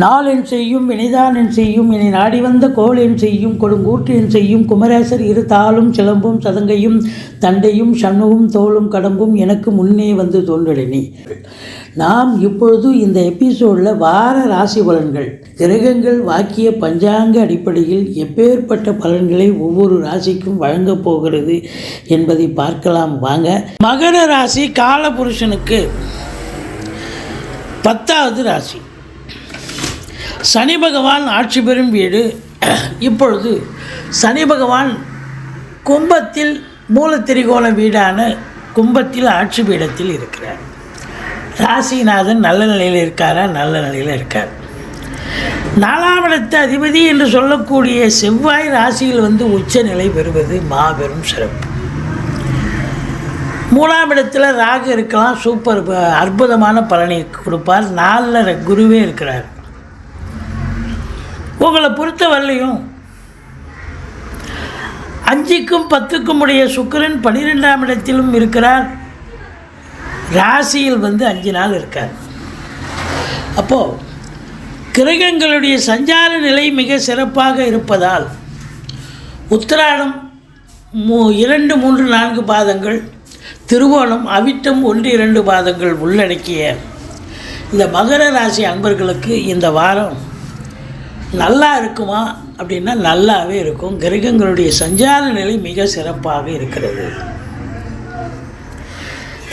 நாளென் செய்யும் வினைதானென் செய்யும் இனி நாடி வந்த கோளென் செய்யும் கொடுங்கூற்றென் செய்யும் குமரேசர் இரு தாளும் சிலம்பும் சதங்கையும் தண்டையும் சண்முகும் தோளும் கடம்பும் எனக்கு முன்னே வந்து தோன்றலினி நாம் இப்பொழுது இந்த எபிசோடில் வார ராசி பலன்கள் கிரகங்கள் வாக்கிய பஞ்சாங்க அடிப்படையில் எப்பேற்பட்ட பலன்களை ஒவ்வொரு ராசிக்கும் வழங்கப் போகிறது என்பதை பார்க்கலாம். வாங்க மகர ராசி காலபுருஷனுக்கு பத்தாவது ராசி. சனி பகவான் ஆட்சி பெறும் வீடு. இப்பொழுது சனி பகவான் கும்பத்தில் மூலத்திரிகோண வீடான கும்பத்தில் ஆட்சி பீடத்தில் இருக்கிறார். ராசிநாதன் நல்ல நிலையில் இருக்காரா? நல்ல நிலையில் இருக்கார். நாலாம் இடத்து அதிபதி என்று சொல்லக்கூடிய செவ்வாய் ராசியில் வந்து உச்ச நிலை பெறுவது மாபெரும் சிறப்பு. மூணாம் இடத்தில் ராகு இருக்கலாம். சூப்பர் அற்புதமான பலனை கொடுப்பார். நாலில் குருவே இருக்கிறார். உங்களை பொறுத்த வரலையும் அஞ்சுக்கும் பத்துக்கும் உடைய சுக்கிரன் பன்னிரெண்டாம் இடத்திலும் இருக்கிறார். ராசியில் வந்து அஞ்சு நாள் இருக்கார். அப்போது கிரகங்களுடைய சஞ்சார நிலை மிக சிறப்பாக இருப்பதால் உத்திராடம் மூ இரண்டு மூன்று நான்கு பாதங்கள் திருவோணம் அவிட்டம் ஒன்று இரண்டு பாதங்கள் உள்ளடக்கிய இந்த மகர ராசி அன்பர்களுக்கு இந்த வாரம் நல்லா இருக்குமா அப்படின்னா நல்லாவே இருக்கும். கிரகங்களுடைய சஞ்சார நிலை மிக சிறப்பாக இருக்கிறது.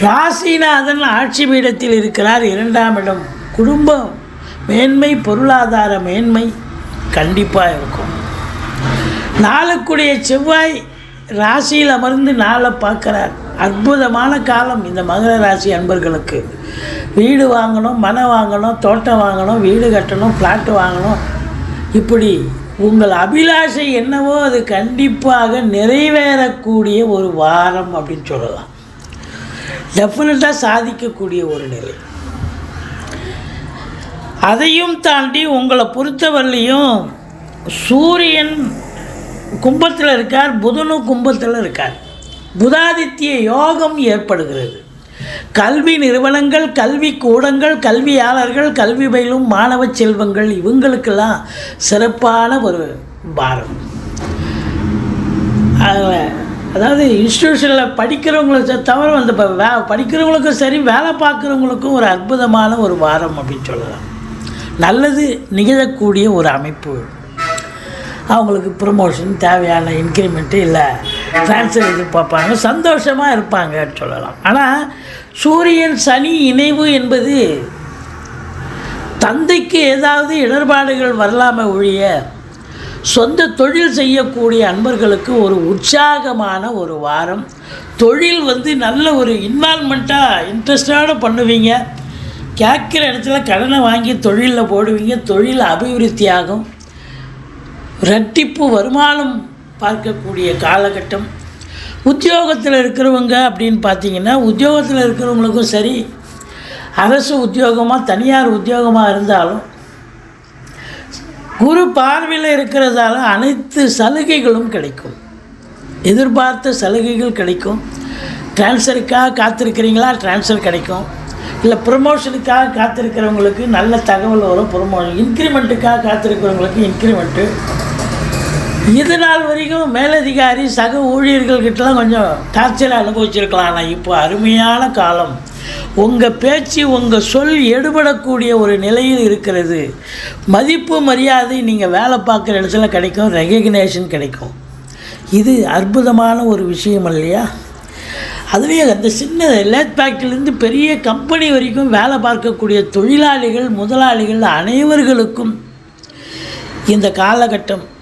ராசிநாதன் ஆட்சி பீடத்தில் இருக்கிறார். இரண்டாம் இடம் குடும்பம். மேன்மை பொருளாதார மேன்மை கண்டிப்பாக இருக்கும். நாளுக்குடைய செவ்வாய் ராசியில் அமர்ந்து நாளை பார்க்குறார். அற்புதமான காலம் இந்த மகர ராசி அன்பர்களுக்கு. வீடு வாங்கணும் மனை வாங்கணும் தோட்டம் வாங்கணும் வீடு கட்டணும் ஃப்ளாட்டு வாங்கணும். இப்படி உங்கள் அபிலாஷை என்னவோ அது கண்டிப்பாக நிறைவேறக்கூடிய ஒரு வாரம் அப்படின்னு சொல்லலாம். டெஃபினட்டாக சாதிக்கக்கூடிய ஒரு நிலை. அதையும் தாண்டி உங்களை பொறுத்தவரையிலையும் சூரியன் கும்பத்தில் இருக்கார் புதனும் கும்பத்தில் இருக்கார். புதாதித்ய யோகம் ஏற்படுகிறது. கல்வி நிறுவனங்கள் கல்வி கூடங்கள் கல்வியாளர்கள் கல்வி பயிலும் மாணவ செல்வங்கள் இவங்களுக்கெல்லாம் சிறப்பான ஒரு பாரம். அதில் அதாவது இன்ஸ்டியூஷனில் படிக்கிறவங்களை தவிர வந்து இப்போ வே படிக்கிறவங்களுக்கும் சரி வேலை பார்க்குறவங்களுக்கும் ஒரு அற்புதமான ஒரு வாரம் அப்படின்னு சொல்லலாம். நல்லது நிகழக்கூடிய ஒரு அமைப்பு. அவங்களுக்கு ப்ரொமோஷன் தேவையான இன்க்ரிமெண்ட்டு இல்லை. ட்ரான்ஸ்ஃபர் எதிர்பார்ப்பாங்க சந்தோஷமாக இருப்பாங்கன்னு சொல்லலாம். ஆனால் சூரியன் சனி இணைவு என்பது தந்தைக்கு ஏதாவது இடர்பாடுகள் வரலாம ஒழிய சொந்த தொழில் செய்யக்கூடிய அன்பர்களுக்கு ஒரு உற்சாகமான ஒரு வாரம். தொழில் வந்து நல்ல ஒரு இன்வால்மெண்ட்டாக இன்ட்ரெஸ்டோடு பண்ணுவீங்க. கேட்குற இடத்துல கடனை வாங்கி தொழிலில் போடுவீங்க. தொழில் அபிவிருத்தியாகும். ரெட்டிப்பு வருமானம் பார்க்கக்கூடிய காலகட்டம். உத்தியோகத்தில் இருக்கிறவங்க அப்படின்னு பார்த்தீங்கன்னா உத்தியோகத்தில் இருக்கிறவங்களுக்கும் சரி அரசு உத்தியோகமாக தனியார் உத்தியோகமாக இருந்தாலும் குரு பார்வையில் இருக்கிறதால அனைத்து சலுகைகளும் கிடைக்கும். எதிர்பார்த்த சலுகைகள் கிடைக்கும். ட்ரான்ஸ்ஃபருக்காக காத்திருக்கிறீங்களா? ட்ரான்ஸ்ஃபர் கிடைக்கும். இல்லை ப்ரொமோஷனுக்காக காத்திருக்கிறவங்களுக்கு நல்ல தகவல் வரும். ப்ரொமோ இன்க்ரிமெண்ட்டுக்காக காத்திருக்கிறவங்களுக்கு இன்க்ரிமெண்ட்டு இது நாள் வரைக்கும் மேலதிகாரி சக ஊழியர்கள்கிட்டலாம் கொஞ்சம் டார்ச்சர் அனுபவிச்சிருக்கலாம் ஆனால் இப்போ அருமையான காலம். உங்கள் பேச்சு உங்கள் சொல் எடுபடக்கூடிய ஒரு நிலையில் இருக்கிறது. மதிப்பு மரியாதை நீங்கள் வேலை பார்க்குற இடத்துல கிடைக்கும் ரெகக்னேஷன் கிடைக்கும். இது அற்புதமான ஒரு விஷயம் இல்லையா? அதுலேயும் அந்த சின்ன லேத் ஃபேக்ட்ரிலேருந்து பெரிய கம்பெனி வரைக்கும் வேலை பார்க்கக்கூடிய தொழிலாளிகள் முதலாளிகள் அனைவர்களுக்கும் இந்த காலகட்டம்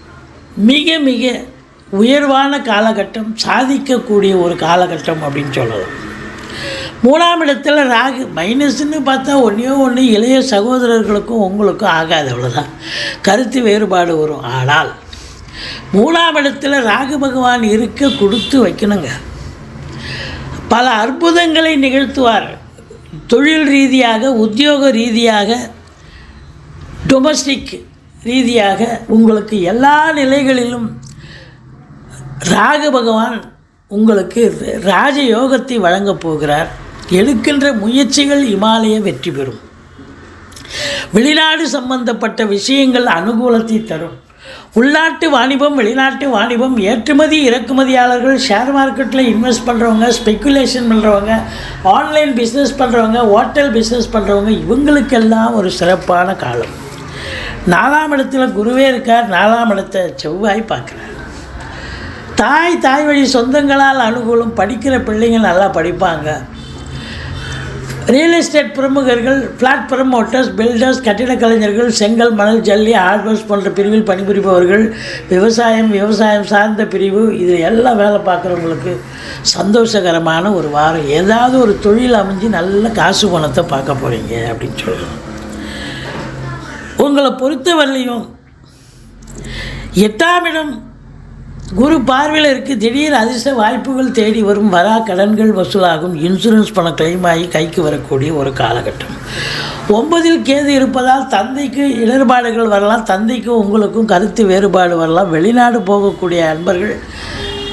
மிக மிக உயர்வான காலகட்டம் சாதிக்கக்கூடிய ஒரு காலகட்டம் அப்படின்னு சொல்லலாம். மூணாம் இடத்துல ராகு மைனஸ்ன்னு பார்த்தா ஒன்றையோ ஒன்று இளைய சகோதரர்களுக்கும் உங்களுக்கும் ஆகாது அவ்வளோதான் கருத்து வேறுபாடு வரும். ஆனால் மூணாம் இடத்துல ராகு பகவான் இருக்க கொடுத்து வைக்கணுங்க. பல அற்புதங்களை நிகழ்த்துவார். தொழில் ரீதியாக உத்தியோக ரீதியாக டொமஸ்டிக் ரீதியாக உங்களுக்கு எல்லா நிலைகளிலும் ராக பகவான் உங்களுக்கு ராஜயோகத்தை வழங்கப் போகிறார். எடுக்கின்ற முயற்சிகள் இமாலய வெற்றி பெறும். வெளிநாடு சம்பந்தப்பட்ட விஷயங்கள் அனுகூலத்தை தரும். உள்நாட்டு வாணிபம் வெளிநாட்டு வாணிபம் ஏற்றுமதி இறக்குமதியாளர்கள் ஷேர் மார்க்கெட்டில் இன்வெஸ்ட் பண்ணுறவங்க ஸ்பெக்குலேஷன் பண்ணுறவங்க ஆன்லைன் பிஸ்னஸ் பண்ணுறவங்க ஹோட்டல் பிஸ்னஸ் பண்ணுறவங்க இவங்களுக்கெல்லாம் ஒரு சிறப்பான காலம். நாலாம் இடத்துல குருவே இருக்கார் நாலாம் இடத்தை செவ்வாய் பார்க்குறார். தாய் தாய் வழி சொந்தங்களால் அனுகூலம் படிக்கிற பிள்ளைங்க நல்லா படிப்பாங்க. ரியல் எஸ்டேட் பிரமுகர்கள் ஃப்ளாட் ப்ரமோட்டர்ஸ் பில்டர்ஸ் கட்டிடக் கலைஞர்கள் செங்கல் மணல் ஜல்லி ஹார்ட்வேர்ஸ் போன்ற பிரிவில் பணிபுரிபவர்கள் விவசாயம் விவசாயம் சார்ந்த பிரிவு இது எல்லாம் வேலை பார்க்குறவங்களுக்கு சந்தோஷகரமான ஒரு வாரம். ஏதாவது ஒரு தொழில் அமைஞ்சு நல்ல காசு பணத்தை பார்க்க போகிறீங்க அப்படின்னு சொல்லலாம் உங்களை பொறுத்தவரையிலையும் எட்டாம் இடம் குரு பார்வையில் இருக்கு. திடீர் அதிர்ஷ்ட வாய்ப்புகள் தேடி வரும். வரா கடன்கள் வசூலாகும். இன்சூரன்ஸ் பணம் கிளைம் ஆகி கைக்கு வரக்கூடிய ஒரு காலகட்டம். ஒன்பதில் கேது இருப்பதால் தந்தைக்கு இடர்பாடுகள் வரலாம். தந்தைக்கும் உங்களுக்கும் கருத்து வேறுபாடு வரலாம். வெளிநாடு போகக்கூடிய அன்பர்கள்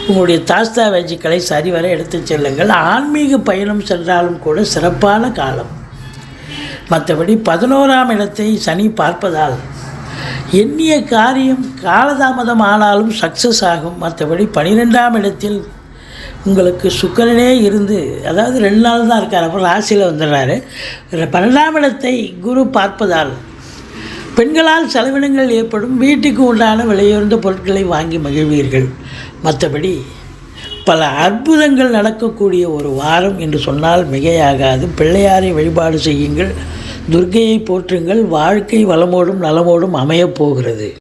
உங்களுடைய தாஸ்தா வேஜிக்களை சரிவர எடுத்துச் செல்லுங்கள். ஆன்மீக பயணம் சென்றாலும் கூட சிறப்பான காலம். மற்றபடி பதினோராம் இடத்தை சனி பார்ப்பதால் எண்ணிய காரியம் காலதாமதம் ஆனாலும் சக்ஸஸ் ஆகும். மற்றபடி பன்னிரெண்டாம் இடத்தில் உங்களுக்கு சுக்கரனே இருந்து அதாவது ரெண்டு நாள் தான் இருக்கார் அப்புறம் ராசியில் வந்துடுறாரு. பன்னெண்டாம் இடத்தை குரு பார்ப்பதால் பெண்களால் செலவினங்கள் ஏற்படும். வீட்டுக்கு உண்டான விலையுயர்ந்த பொருட்களை வாங்கி மகிழ்வீர்கள். மற்றபடி பல அற்புதங்கள் நடக்கக்கூடிய ஒரு வாரம் என்று சொன்னால் மிகையாகாது. பிள்ளையாரை வழிபாடு செய்யுங்கள். துர்க்கையை போற்றுங்கள் வாழ்க்கை வளமோடும் நலமோடும் அமையப் போகிறது.